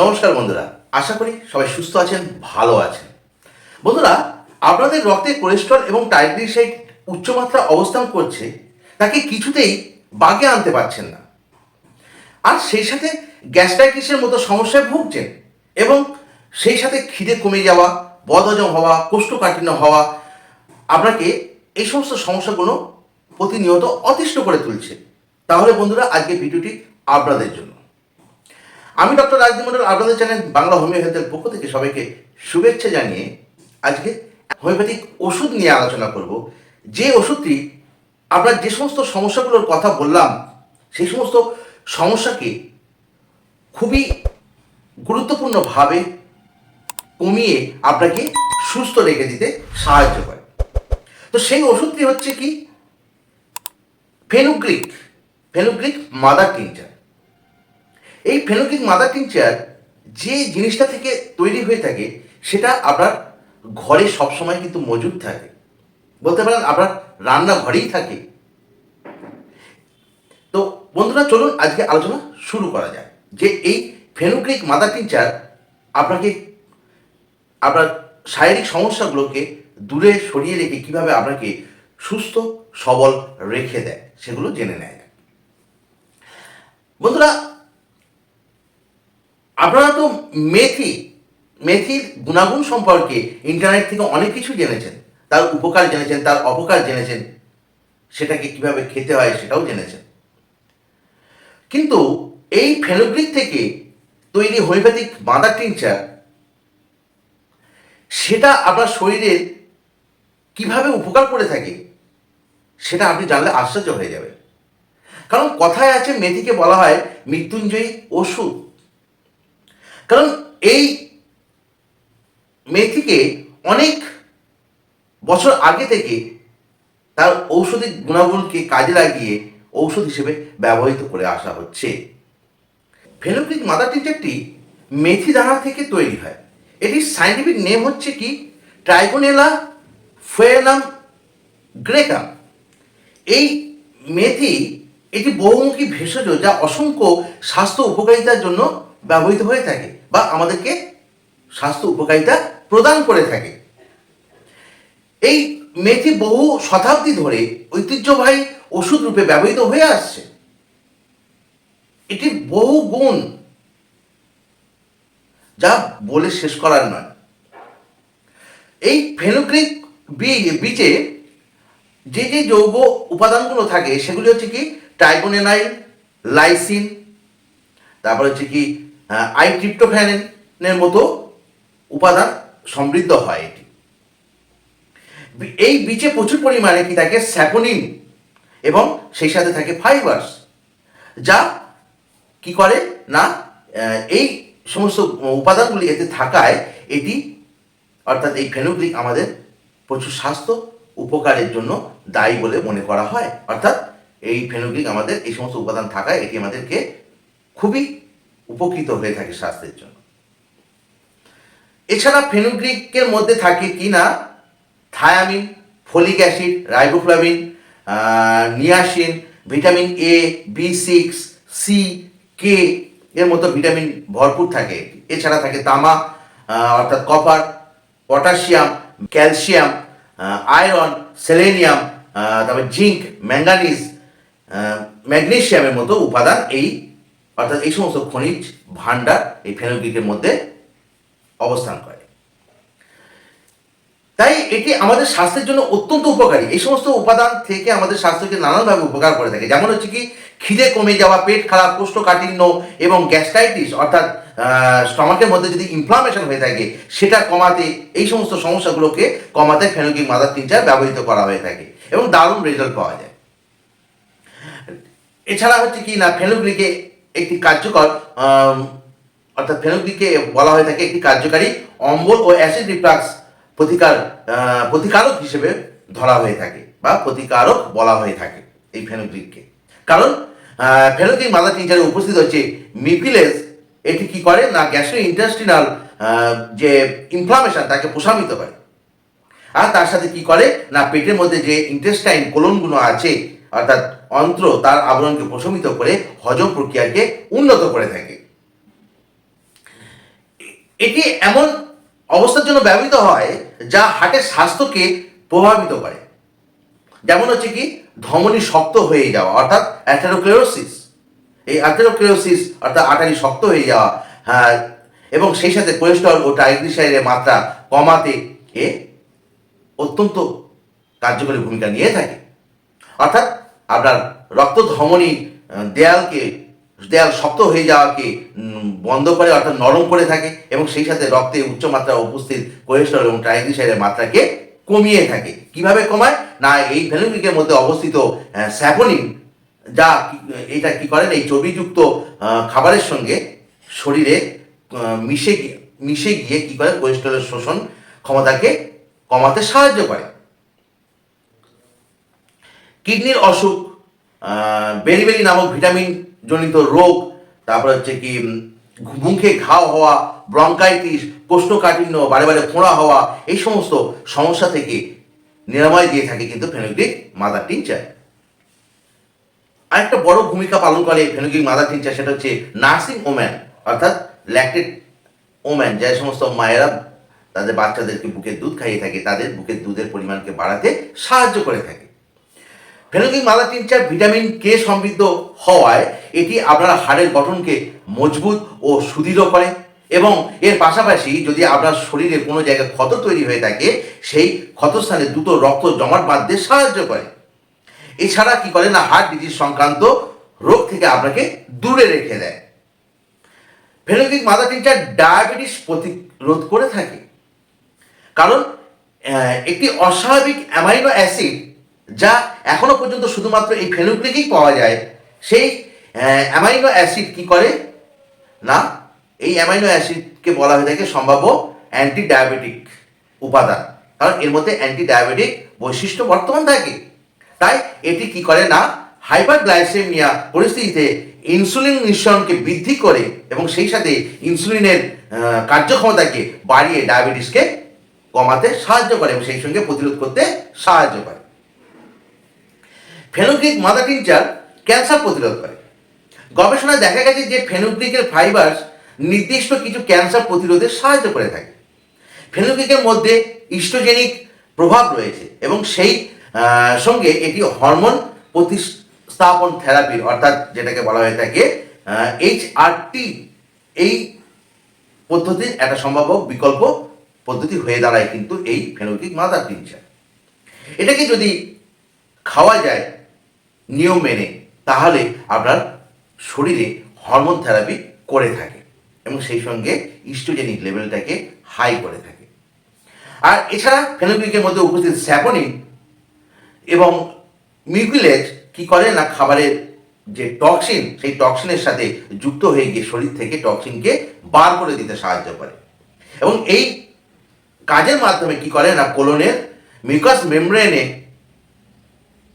নমস্কার বন্ধুরা, আশা করি সবাই সুস্থ আছেন, ভালো আছেন। বন্ধুরা, আপনাদের রক্তে কোলেস্ট্রল এবং ট্রাইগ্লিসাইড উচ্চমাত্রা অবস্থান করছে, তাকে কিছুতেই বাগে আনতে পারছেন না। আর সেই সাথে গ্যাস্ট্রাইটিসের মতো সমস্যায় ভুগছেন এবং সেই সাথে খিদে কমে যাওয়া, বদহজম হওয়া, কোষ্ঠকাঠিন্য হওয়া, আপনাকে এই সমস্ত সমস্যাগুলো প্রতিনিয়ত অতিষ্ঠ করে তুলছে। তাহলে বন্ধুরা আজকে ভিডিওটি আপনাদের জন্য। আমি ডক্টর রাজদীপ মন্ডল আপনাদের চ্যানেল বাংলা হোমিও হেলথের পক্ষ থেকে সবাইকে শুভেচ্ছা জানিয়ে আজকে হোমিওপ্যাথিক ওষুধ নিয়ে আলোচনা করব। যে ওষুধটি আপনার যে সমস্ত সমস্যাগুলোর কথা বললাম, সেই সমস্ত সমস্যাকে খুবই গুরুত্বপূর্ণভাবে কমিয়ে আপনাকে সুস্থ রেখে দিতে সাহায্য করে। তো সেই ওষুধটি হচ্ছে কি? ফেনুগ্রিক ফেনুগ্রিক মাদার টিংচার এই ফেনোকিক মাদার টিংচার যে জিনিসটা থেকে তৈরি হয়ে থাকে, সেটা আপনার ঘরে সবসময় কিন্তু মজুদ থাকে। বলতে পারেন আপনার রান্নাঘরেই থাকে। তো বন্ধুরা, চলুন আজকে আলোচনা শুরু করা যায় যে এই ফেনোক্রিক মাদার টিংচার আপনাকে, আপনার শারীরিক সমস্যাগুলোকে দূরে সরিয়ে রেখে কীভাবে আপনাকে সুস্থ, সবল রেখে দেয়, সেগুলো জেনে নেয় বন্ধুরা আপনারা তো মেথি, মেথির গুণাগুণ সম্পর্কে ইন্টারনেট থেকে অনেক কিছু জেনেছেন। তার উপকার জেনেছেন, তার অপকার জেনেছেন। সেটাকে কীভাবে খেতে হয় সেটাও জেনেছেন। কিন্তু এই ফেনোগ্রিক থেকে তৈরি হোমিওপ্যাথিক মাদার টিংচার সেটা আপনার শরীরের কীভাবে উপকার করে থাকে, সেটা আপনি জানলে আশ্চর্য হয়ে যাবে কারণ কথায় আছে, মেথিকে বলা হয় মৃত্যুঞ্জয়ী ওষুধ। কারণ এই মেথিকে অনেক বছর আগে থেকে তার ঔষধি গুণাগুণকে কাজে লাগিয়ে ঔষধ হিসেবে ব্যবহৃত করে আসা হচ্ছে। ফেনোক্রিক মাদার টিচারটি মেথি দানা থেকে তৈরি হয়। এটির সাইন্টিফিক নেম হচ্ছে কি? ট্রাইগোনেলা ফেনাম গ্রেকাম এই মেথি এটি বহুমুখী ভেষজ যা অসংখ্য স্বাস্থ্য উপকারিতার জন্য ব্যবহৃত হয়ে থাকে বা আমাদেরকে স্বাস্থ্য উপকারিতা প্রদান করে থাকে। এই মেথি বহু শতাব্দী ধরে ঐতিহ্যবাহী ওষুধ রূপে ব্যবহৃত হয়ে আসছে। এটি বহু গুণ যা বলে শেষ করার নয়। এই ফেনোগ্রিক বীজে যে যে যৌগ উপাদানগুলো থাকে, সেগুলি হচ্ছে কি টাইগোনেনাইল লাইসিন, তারপর হচ্ছে কি আই ট্রিপ্টোফ্যানের মতো উপাদান সমৃদ্ধ হয় এটি। এই বীজে প্রচুর পরিমাণে কি থাকে? স্যাপোনিন এবং সেই সাথে থাকে ফাইবার্স, যা কি করে? না এই সমস্ত উপাদানগুলি এতে থাকায় এটি অর্থাৎ এই ফেনোগ্লিক আমাদের প্রচুর স্বাস্থ্য উপকারের জন্য দায়ী বলে মনে করা হয়। অর্থাৎ এই ফেনোগ্লিক আমাদের এই সমস্ত উপাদান থাকায় এটি আমাদেরকে খুবই উপকৃত হয়ে থাকে স্বাস্থ্যের জন্য। এছাড়া ফেনোগ্রিকের মধ্যে থাকে কি না? Thiamine, folic acid, riboflavin niacin, vitamin A B six C K এর মতো ভিটামিন ভরপুর থাকে। এছাড়া থাকে তামা অর্থাৎ copper, potassium, calcium iron, selenium তারপর জিঙ্ক, ম্যাঙ্গানিজ ম্যাগনেশিয়ামের মতো উপাদান এই অর্থাৎ এই সমস্ত খনিজ ভাণ্ডার এই ফেনোগ্রিকের মধ্যে অবস্থান করে। তাই এটি আমাদের স্বাস্থ্যের জন্য অত্যন্ত উপকারী। এই সমস্ত উপাদান থেকে আমাদের স্বাস্থ্যকে নানানভাবে উপকার করে থাকে। যেমন হচ্ছে কি, খিদে কমে যাওয়া, পেট খারাপ, কোষ্ঠকাঠিন্য এবং গ্যাস্ট্রাইটিস, অর্থাৎ স্টমাকের মধ্যে যদি ইনফ্লামেশন হয়ে থাকে, সেটা কমাতে, এই সমস্ত সমস্যাগুলোকে কমাতে ফেনোগিক মাদার টিনচার ব্যবহৃত করা হয়ে থাকে এবং দারুণ রেজাল্ট পাওয়া যায়। এছাড়া হচ্ছে কি না ফেনোগ্লিকে একটি কার্যকর অর্থাৎ ফেনোগ্লিকে বলা হয়ে থাকে একটি কার্যকারী অম্বল ও অ্যাসিড রিফ্লাক্স প্রতিকার প্রতিকারক হিসেবে ধরা হয়ে থাকে বা প্রতিকারক বলা হয়ে থাকে এই ফেনোগ্রিককে কারণ ফেনোগ্রিক মাদার টিচারে উপস্থিত হচ্ছে মিপিলেস এটি কি করে না গ্যাস্ট্রো ইন্টাস্টিনাল যে ইনফ্লামেশন তাকে প্রশমিত করে। আর তার সাথে কি করে না পেটের মধ্যে যে ইন্টেস্টাইন কোলনগুলো আছে অর্থাৎ অন্ত্র তার আবরণকে প্রশমিত করে হজম প্রক্রিয়াকে উন্নত করে থাকে। এটি এমন অবস্থার জন্য ব্যবহৃত হয় যা হাটের স্বাস্থ্যকে প্রভাবিত করে। যেমন হচ্ছে কি, ধমনী শক্ত হয়ে যাওয়া, অর্থাৎ অ্যাথেরোক্লেরোসিস এই অ্যাথেরোক্লেরোসিস অর্থাৎ আটারি শক্ত হয়ে যাওয়া হ্যাঁ এবং সেই সাথে কোলেস্ট্রল ও ট্রাইগ্লিসাইডের মাত্রা কমাতে এ অত্যন্ত কার্যকরী ভূমিকা নিয়ে থাকে। অর্থাৎ আপনার রক্ত ধমনী দেয়ালকে, দেয়াল শক্ত হয়ে যাওয়াকে বন্ধ করে অর্থাৎ নরম করে থাকে এবং সেই সাথে রক্তে উচ্চ মাত্রা উপস্থিত কোলেস্ট্রল এবং ট্রাইগ্লিসাইডের মাত্রাকে কমিয়ে থাকে। কীভাবে কমায়? না, এই ফেনুগ্রিকের মধ্যে অবস্থিত স্যাপোনিন যা এটা কি করেন? এই চর্বিযুক্ত খাবারের সঙ্গে শরীরে মিশে গিয়ে মিশে গিয়ে কী করে? কোলেস্ট্রলের শোষণ ক্ষমতাকে কমাতে সাহায্য করে। কিডনির অসুখ বেরিবেরি নামক ভিটামিন জনিত রোগ, তারপর হচ্ছে কি মুখে ঘাও হওয়া, ব্রঙ্কাইটিস, কোষ্ঠকাঠিন্য, বারে বারে ফোঁড়া হওয়া, এই সমস্ত সমস্যা থেকে নিরাময় দিয়ে থাকে কিন্তু ফেনোগ্রিক মাদার টিনচার। আরেকটা বড় ভূমিকা পালন করে ফেনোগ্রিক মাদার টিনচার সেটা হচ্ছে নার্সিং ওম্যান, অর্থাৎ ল্যাকটেড ওম্যান, যে সমস্ত মায়েরা তাদের বাচ্চাদেরকে বুকের দুধ খাইয়ে থাকে, তাদের বুকের দুধের পরিমাণকে বাড়াতে সাহায্য করে থাকে। Fenugreek mother tincture vitamin K সমৃদ্ধ হওয়ায় এটি আপনার হাড়ের গঠনকে মজবুত ও সুদৃঢ় করে এবং এর পাশাপাশি যদি আপনার শরীরে কোনো জায়গায় ক্ষত তৈরি হয়ে থাকে, সেই ক্ষতস্থানে দ্রুত রক্ত জমাট বাঁধতে সাহায্য করে। এছাড়া কি করে না হার্ট ডিজিজ সংক্রান্ত রোগ থেকে আপনাকে দূরে রেখে দেয়। ফেনোগ্রিক মাদার টিনচার ডায়াবেটিস প্রতিরোধ করে থাকে? কারণ একটি অস্বাভাবিক অ্যামাইনো অ্যাসিড যা এখনও পর্যন্ত শুধুমাত্র এই ফেনুগ্রিকেই পাওয়া যায়। সেই অ্যামাইনো অ্যাসিড কি করে? না, এই অ্যামাইনো অ্যাসিডকে বলা হয়ে থাকে সম্ভাব্য অ্যান্টি ডায়াবেটিক উপাদান। কারণ এর মধ্যে অ্যান্টি ডায়াবেটিক বৈশিষ্ট্য বর্তমান থাকে। তাই এটি কি করে না? হাইপারগ্লাইসেমিয়া পরিস্থিতিতে ইনসুলিন নিঃসরণকে বৃদ্ধি করে এবং সেই সাথে ইনসুলিনের কার্যক্ষমতাকে বাড়িয়ে ডায়াবেটিসকে কমাতে সাহায্য করে এবং সেই সঙ্গে প্রতিরোধ করতে সাহায্য করে। ফেনোগ্রিক মাদার টিনচার ক্যান্সার প্রতিরোধ করে। গবেষণায় দেখা গেছে যে ফেনুগ্রিকের ফাইবার্স নির্দিষ্ট কিছু ক্যান্সার প্রতিরোধে সাহায্য করে থাকে। ফেনুগ্রিকের মধ্যে ইস্ট্রোজেনিক প্রভাব রয়েছে এবং সেই সঙ্গে এটি হরমোন প্রতিস্থাপন থেরাপি, অর্থাৎ যেটাকে বলা হয়ে থাকে এইচ আর টি এই পদ্ধতির একটা সম্ভাব্য বিকল্প পদ্ধতি হয়ে দাঁড়ায় কিন্তু এই ফেনোগ্রিক মাদার টিনচার। এটাকে যদি খাওয়া যায় নিয়ম মেনে তাহলে আপনার শরীরে হরমোন থেরাপি করে থাকে এবং সেই সঙ্গে ইস্ট্রোজেনিক লেভেলটাকে হাই করে থাকে। আর এছাড়া ফেনোগ্রিকের মধ্যে উপস্থিত স্যাপোনিন এবং মিউকুলেজ কি করে না খাবারের যে টক্সিন সেই টক্সিনের সাথে যুক্ত হয়ে গিয়ে শরীর থেকে টক্সিনকে বার করে দিতে সাহায্য করে। এবং এই কাজের মাধ্যমে কি করে না কোলনের মিউকাস মেমব্রেনে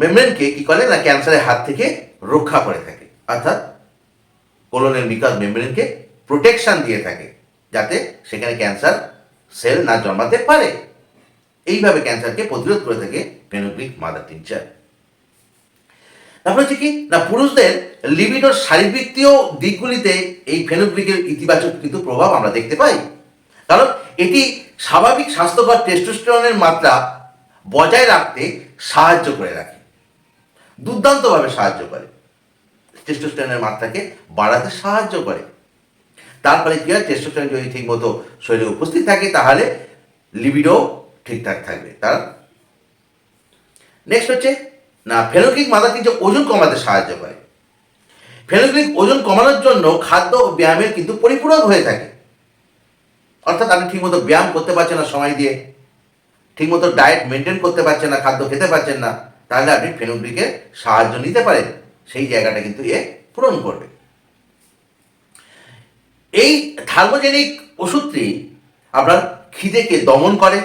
মেমব্রেনকে কি করে? না, ক্যান্সারের হাত থেকে রক্ষা করে থাকে। অর্থাৎ কোলনের মিকাস মেমব্রেনকে প্রোটেকশন দিয়ে থাকে, যাতে সেখানে ক্যান্সার সেল না জন্মাতে পারে। এইভাবে ক্যান্সারকে প্রতিরোধ করে থাকে ফেনোগ্রিক মাদার টিনচার। তারপর হচ্ছে কি? না, পুরুষদের লিবিডোর শারীরবৃত্তীয় দিকগুলিতে এই ফেনোগ্রিকের ইতিবাচক কিন্তু প্রভাব আমরা দেখতে পাই। কারণ এটি স্বাভাবিক স্বাস্থ্যকর টেস্টোস্টেরনের মাত্রা বজায় রাখতে সাহায্য করে রাখে দুর্দান্তভাবে সাহায্য করে। টেস্টোস্টেরনের মাত্রাকে বাড়াতে সাহায্য করে। তারপরে কি হয়? টেস্টোস্টেরন যদি ঠিক মতো শরীরে উপস্থিত থাকে, তাহলে লিবিডো ঠিকঠাক থাকবে। তার নেক্সট হচ্ছে, না ফেনোগ্রিক মাদার কিন্তু ওজন কমাতে সাহায্য করে। ফেনোগ্রিক ওজন কমানোর জন্য খাদ্য ও ব্যায়ামের কিন্তু পরিপূরক হয়ে থাকে। অর্থাৎ আপনি ঠিকমতো ব্যায়াম করতে পারছেন না সময় দিয়ে, ঠিকমতো ডায়েট মেনটেন করতে পারছেন না, খাদ্য খেতে পারছেন না তাহলে আপনি ফেনোগ্রিকের সাহায্য নিতে পারেন। সেই জায়গাটা কিন্তু এ পূরণ করবে। এই থার্মোজেনিক ওষুধটি আপনার খিদেকে দমন করে,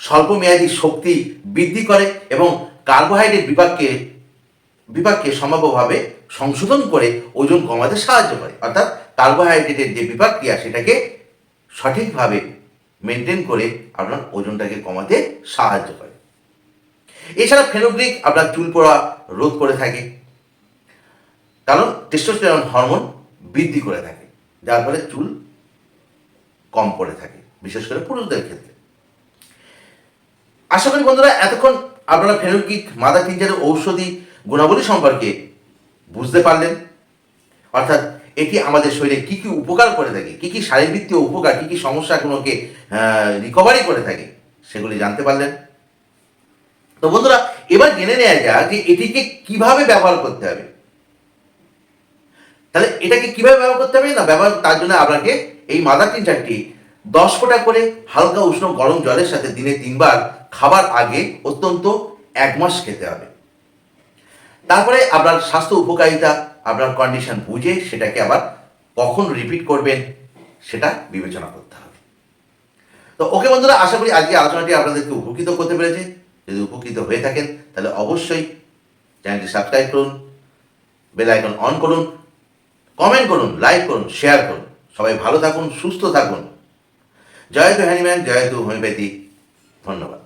স্বল্পমেয়াদী শক্তি বৃদ্ধি করে এবং কার্বোহাইড্রেট বিভাগকে বিভাগকে সম্ভাব্যভাবে সংশোধন করে ওজন কমাতে সাহায্য করে। অর্থাৎ কার্বোহাইড্রেটের যে বিপাক্রিয়া সেটাকে সঠিকভাবে মেনটেন করে আপনার ওজনটাকে কমাতে সাহায্য করে। এছাড়া ফেনোগ্রিক আপনার চুল পড়া রোধ করে থাকে। কারণ টেস্টোস্টেরন হরমোন বৃদ্ধি করে থাকে, যার ফলে চুল কম পড়ে থাকে, বিশেষ করে পুরুষদের ক্ষেত্রে। আশা করি বন্ধুরা, এতক্ষণ আপনারা ফেনুকিক মাদা টিঞ্জারের ঔষধি গুণাবলী সম্পর্কে বুঝতে পারলেন। অর্থাৎ এটি আমাদের শরীরে কি কি উপকার করে থাকে, কি কি শারীরবৃত্তীয় উপকার, কি কি সমস্যাগুলোকে রিকভারি করে থাকে, সেগুলি জানতে পারলেন। তো বন্ধুরা, এবার জেনে নেওয়া যাক যে এটিকে কীভাবে ব্যবহার করতে হবে। তাহলে এটাকে কীভাবে ব্যবহার করতে হবে না ব্যবহার, তার জন্য আপনাকে এই মাদার টিনচারটি দশ ফোঁটা করে হালকা উষ্ণ গরম জলের সাথে দিনে তিনবার খাবার আগে অত্যন্ত এক মাস খেতে হবে। তারপরে আপনার স্বাস্থ্য উপকারিতা, আপনার কন্ডিশন বুঝে সেটাকে আবার কখন রিপিট করবেন সেটা বিবেচনা করতে হবে। তো ওকে বন্ধুরা, আশা করি আজকে আলোচনাটি আপনাদেরকে উপকৃত করতে পেরেছে। যদি উপকৃত হয়ে থাকেন, তাহলে অবশ্যই চ্যানেলটি সাবস্ক্রাইব করুন বেল আইকন অন করুন কমেন্ট করুন লাইক করুন শেয়ার করুন। সবাই ভালো থাকুন, সুস্থ থাকুন। জয় তো হ্যানিম্যান, জয় তো হোমিওপ্যাথি। ধন্যবাদ।